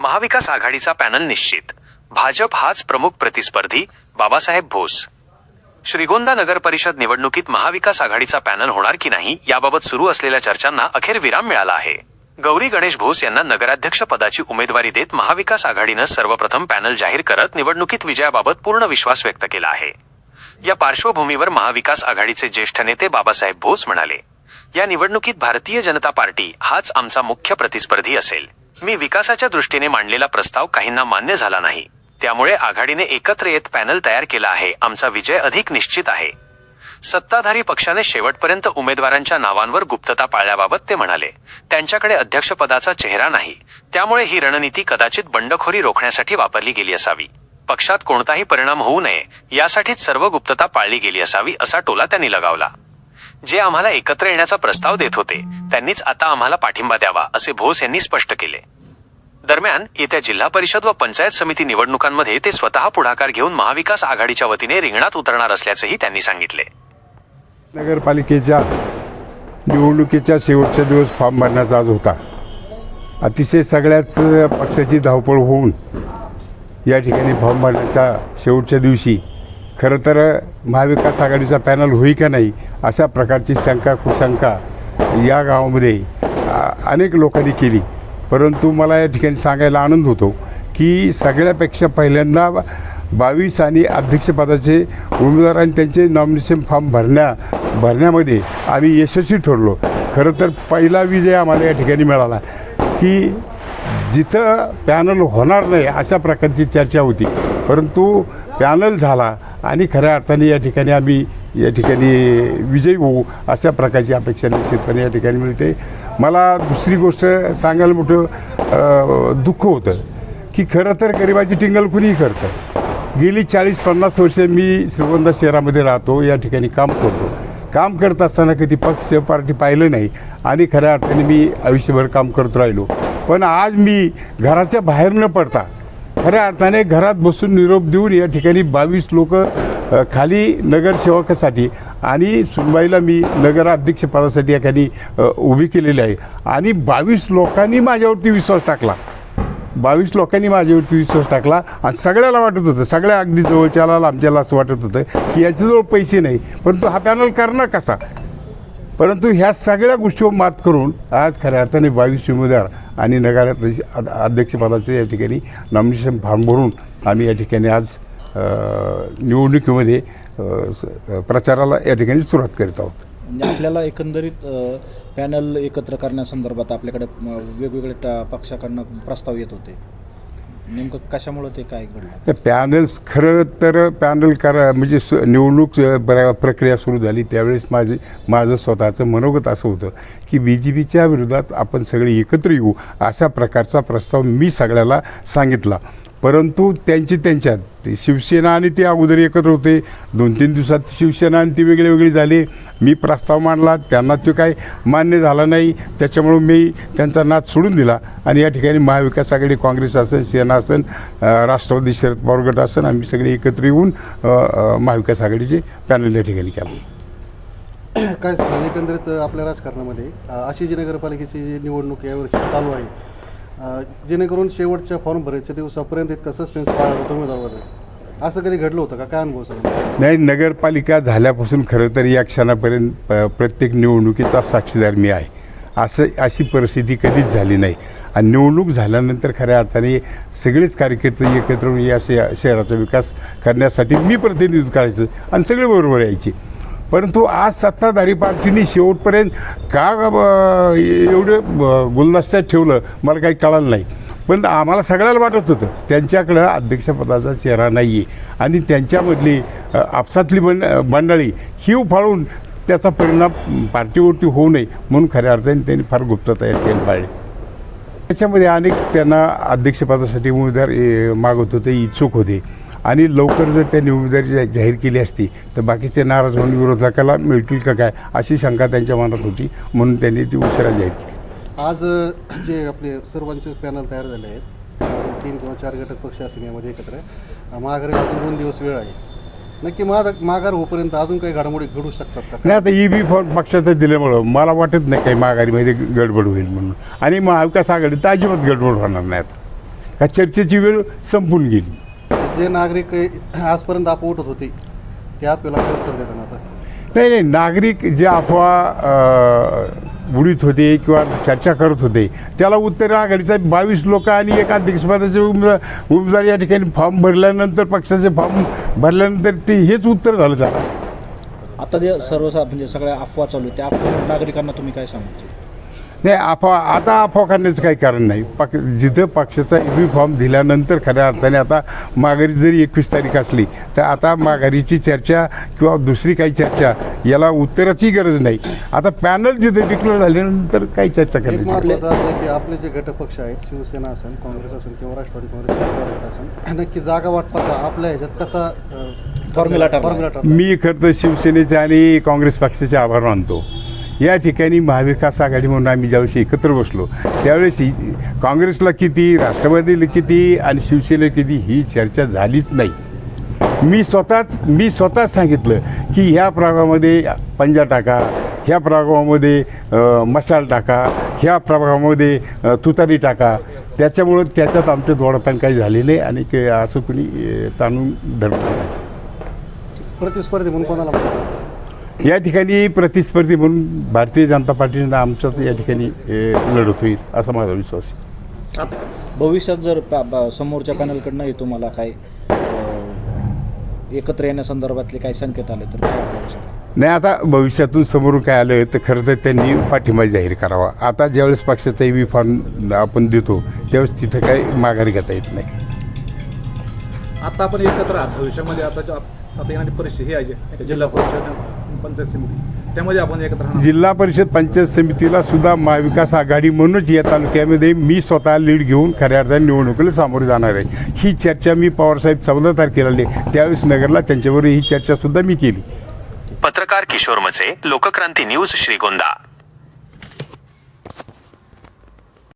महाविकास आघाडीचा पॅनल निश्चित. भाजप हाच प्रमुख प्रतिस्पर्धी बाबासाहेब भोस. श्रीगोंदा नगर परिषद निवडणुकीत महाविकास आघाडीचा पॅनल होणार की नाही याबाबत सुरू असलेल्या चर्चांना अखेर विराम मिळाला आहे. गौरी गणेश भोस यांना नगराध्यक्ष पदाची उमेदवारी देत महाविकास आघाडीनं सर्वप्रथम पॅनल जाहीर करत निवडणुकीत विजयाबाबत पूर्ण विश्वास व्यक्त केला आहे. या पार्श्वभूमीवर महाविकास आघाडीचे ज्येष्ठ नेते बाबासाहेब भोस म्हणाले या निवडणुकीत भारतीय जनता पार्टी हाच आमचा मुख्य प्रतिस्पर्धी असेल. मी विकासाच्या दृष्टीने मांडलेला प्रस्ताव काहींना मान्य झाला नाही. त्यामुळे आघाडीने एकत्र येत पॅनल तयार केला आहे. आमचा विजय अधिक निश्चित आहे. सत्ताधारी पक्षाने शेवटपर्यंत उमेदवारांच्या नावांवर गुप्तता पाळल्याबाबत ते म्हणाले त्यांच्याकडे अध्यक्षपदाचा चेहरा नाही. त्यामुळे ही रणनीती कदाचित बंडखोरी रोखण्यासाठी वापरली गेली असावी. पक्षात कोणताही परिणाम होऊ नये. यासाठीच सर्व गुप्तता पाळली गेली असावी असा टोला त्यांनी लगावला. जे आम्हाला एकत्र येण्याचा प्रस्ताव देत होते त्यांनीच आता आम्हाला पाठिंबा द्यावा असे भोस यांनी स्पष्ट केले. दरम्यान येत्या जिल्हा परिषद व पंचायत समिती निवडणुकांमध्ये ते स्वतः पुढाकार घेऊन महाविकास आघाडीच्या वतीने रिंगणात उतरणार असल्याचंही त्यांनी सांगितले. नगरपालिकेच्या निवडणुकीच्या शेवटचा दिवस फॉर्म भरण्याचा आज होता. अतिशय सगळ्याच पक्षाची धावपळ होऊन या ठिकाणी फॉर्म भरण्याच्या शेवटच्या दिवशी खरं तर महाविकास आघाडीचा पॅनल होई का नाही अशा प्रकारची शंका कुशंका या गावामध्ये अनेक लोकांनी केली. परंतु मला या ठिकाणी सांगायला आनंद होतो की सगळ्यापेक्षा पहिल्यांदा बावीस आणि अध्यक्षपदाचे उमेदवार आणि त्यांचे नॉमिनेशन फॉर्म भरण्या भरण्यामध्ये आम्ही यशस्वी ठरलो. खरं तर पहिला विजय आम्हाला या ठिकाणी मिळाला की जिथं पॅनल होणार नाही अशा प्रकारची चर्चा होती. परंतु पॅनल झाला आणि खऱ्या अर्थाने या ठिकाणी आम्ही या ठिकाणी विजयी होऊ अशा प्रकारची अपेक्षा निश्चितपणे या ठिकाणी मिळते. मला दुसरी गोष्ट सांगायला मोठं दुःख होतं की खरं तर गरिबाची टिंगल कुणीही करतं. गेली चाळीस पन्नास वर्ष मी श्रीगोंदा शहरामध्ये राहतो या ठिकाणी काम करतो. काम करत असताना कधी पक्ष पार्टी पाहिलं नाही आणि खऱ्या अर्थाने मी आयुष्यभर काम करत राहिलो. पण आज मी घराच्या बाहेर न पडता खऱ्या अर्थाने घरात बसून निरोप देऊन या ठिकाणी बावीस लोक खाली नगरसेवकासाठी आणि सुनबाईला मी नगराध्यक्षपदासाठी या उभी केलेली आहे. आणि बावीस लोकांनी माझ्यावरती विश्वास टाकला. बावीस लोकांनी माझ्यावरती विश्वास टाकला आणि सगळ्याला वाटत होतं सगळ्या अगदी जवळच्याला आमच्याला असं वाटत होतं की याच्याजवळ पैसे नाही परंतु हा पॅनल करणार कसा? परंतु ह्या सगळ्या गोष्टीवर मात करून आज खऱ्या अर्थाने बावीस उमेदवार आणि नगराध्यक्ष अध्यक्षपदाचे या ठिकाणी नॉमिनेशन फॉर्म भरून आम्ही या ठिकाणी आज निवडणुकीमध्ये प्रचाराला या ठिकाणी सुरुवात करीत आहोत. म्हणजे आपल्याला एकंदरीत पॅनल एकत्र करण्यासंदर्भात आपल्याकडे वेगवेगळ्या पक्षाकडनं प्रस्ताव येत होते. नेमकं कशामुळं ते काय घडलं? पॅनल्स खरं तर पॅनल करा म्हणजे स निवडणूक प्र प्रक्रिया सुरू झाली. त्यावेळेस माझे माझं स्वतःचं मनोगत असं होतं की बी जे पीच्या विरोधात आपण सगळे एकत्र येऊ अशा प्रकारचा प्रस्ताव मी सगळ्याला सांगितला. परंतु त्यांची त्यांच्यात शिवसेना आणि ते अगोदर एकत्र होते. दोन तीन दिवसात शिवसेना आणि ती वेगळे वेगळी झाले. मी प्रस्ताव मांडला त्यांना तो काही मान्य झाला नाही. त्याच्यामुळं मी त्यांचा नाद सोडून दिला. आणि या ठिकाणी महाविकास आघाडी काँग्रेस असेल सेना असेल राष्ट्रवादी शरद पवार गट असेल आम्ही सगळे एकत्र येऊन महाविकास आघाडीचे पॅनल या ठिकाणी केलं. काय सांगाल? एकंदरीत आपल्या राजकारणामध्ये अशी जी नगरपालिकेची जी निवडणूक यावर्षी चालू आहे जेणेकरून शेवटच्या फॉर्म भरायच्या दिवसापर्यंत इतका सस्पेन्स पाळला होता उमेदवाराबद्दल असं कधी घडलं होतं का? काय अनुभव सर नाही नगरपालिका झाल्यापासून खरं तर या क्षणापर्यंत प्रत्येक निवडणुकीचा साक्षीदार मी आहे. असं अशी परिस्थिती कधीच झाली नाही. आणि निवडणूक झाल्यानंतर खऱ्या अर्थाने सगळेच कार्यकर्ते एकत्र येऊन या शे शहराचा विकास करण्यासाठी मी प्रतिनिधित्व करायचं आणि सगळे बरोबर यायचे. परंतु आज सत्ताधारी पार्टीने शेवटपर्यंत का एवढं गुलदस्त्यात ठेवलं मला काही कळालं नाही. पण आम्हाला सगळ्याला वाटत होतं. त्यांच्याकडं अध्यक्षपदाचा चेहरा नाही आहे आणि त्यांच्यामधली आपसातली बंड मंडळी ही उफाळून त्याचा परिणाम पार्टीवरती होऊ नये म्हणून खऱ्या अर्थाने त्यांनी फार गुप्तता तयार ठिकाणी पाळली. त्याच्यामध्ये अनेक त्यांना अध्यक्षपदासाठी उमेदवार मागत होते इच्छुक होते. आणि लवकर जर त्यांनी उमेदवारी जाहीर केली असती तर बाकीचे नाराज होऊन विरोधकाला मिळतील का काय अशी शंका त्यांच्या मनात होती म्हणून त्यांनी ती उशिरा जाहीर केली. आज जे आपले सर्वांचेच पॅनल तयार झाले आहेत तीन किंवा चार घटक पक्ष असतील यामध्ये एकत्र अ, माघारीला अजून दोन दिवस वेळ आहे. नक्की माघ माघार होईपर्यंत अजून काही घडामोडी घडू शकतात का? नाही आता ई बी फॉर्म पक्षाचं दिल्यामुळं मला वाटत नाही काही माघारीमध्ये गडबड होईल म्हणून. आणि महाविकास आघाडी तर अजिबात गडबड होणार नाही आता. का चर्चेची वेळ संपून गेली. जे नागरिक आजपर्यंत आप उठत होते ते आपल्याला उत्तर देताना आता. नाही नाही नागरिक जे अफवा बुडीत उडीत होते किंवा चर्चा करत होते. त्याला उत्तर आघाडीचा बावीस लोक आणि एका अध्यक्षपदाचे उमेदवार उमेदवार या ठिकाणी फॉर्म भरल्यानंतर पक्षाचे फॉर्म भरल्यानंतर ते हेच उत्तर झालं त्याला. आता जे सर्व म्हणजे सगळ्या अफवा चालू त्या अफवा नागरिकांना तुम्ही काय सांगतो नाही अफवा आता अफवा करण्याचं काही कारण नाही. पक जिथं पक्षाचा बी फॉर्म दिल्यानंतर खऱ्या अर्थाने आता माघारी जरी एकवीस तारीख असली तर आता माघारीची चर्चा किंवा दुसरी काही चर्चा याला उत्तराची गरज नाही. आता पॅनल जिथे डिक्लेअर झाल्यानंतर काही चर्चा एक करायची असं आहे की आपले जे घटक पक्ष आहेत शिवसेना असेल काँग्रेस असेल किंवा राष्ट्रवादी काँग्रेस असेल नक्की जागा वाटपाचा आपल्या ह्याच्यात कसा. फॉर्म्युला ठरला. मी खरं तर शिवसेनेचे आणि काँग्रेस पक्षाचे आभार मानतो. या ठिकाणी महाविकास आघाडी म्हणून आम्ही ज्यावेळेस एकत्र बसलो त्यावेळेस ही काँग्रेसला किती राष्ट्रवादीला किती आणि शिवसेनेला किती ही चर्चा झालीच नाही. मी स्वतःच मी स्वतःच सांगितलं की ह्या प्रभागामध्ये पंजा टाका ह्या प्रभागामध्ये मसाल टाका ह्या प्रभागामध्ये तुतारी टाका. त्याच्यामुळं त्याच्यात आमच्या दोडतान काही झालेलं आहे आणि असं कुणी ताणून धरलं नाही. प्रतिस्पर्धी म्हणून कोणाला या ठिकाणी प्रतिस्पर्धी म्हणून भारतीय जनता पार्टीनं आमच्याच या ठिकाणी लढत होईल असा माझा विश्वास आहे. भविष्यात जर समोरच्या पॅनलकडनं तुम्हाला काय एकत्र येण्यासंदर्भातले काही संकेत आले तर? नाही आता भविष्यातून समोरून काय आलं तर खरं तर त्यांनी पाठिंबा जाहीर करावा. आता ज्यावेळेस पक्षाचा बी फॉर्म आपण देतो त्यावेळेस तिथं काही माघारी घेता येत नाही. आता आपण एकत्र आहात. भविष्यामध्ये आता आता येणारी परिस्थिती ही आहे जी, जिल्हा परिषद पंचायत समिती. त्यामध्ये आपण एकत्र राहणार. जिल्हा परिषद पंचायत समितीला सुद्धा महाविकास आघाडी म्हणूनच या तालुक्यामध्ये मी स्वतः लीड घेऊन खऱ्या अर्थाने निवडणुकीला सामोरे जाणार आहे. ही चर्चा मी पवारसाहेब चौदा तारखेला आले त्यावेळेस नगरला त्यांच्यावर ही चर्चा सुद्धा मी केली. पत्रकार किशोर मचे लोकक्रांती न्यूज श्रीगोंदा.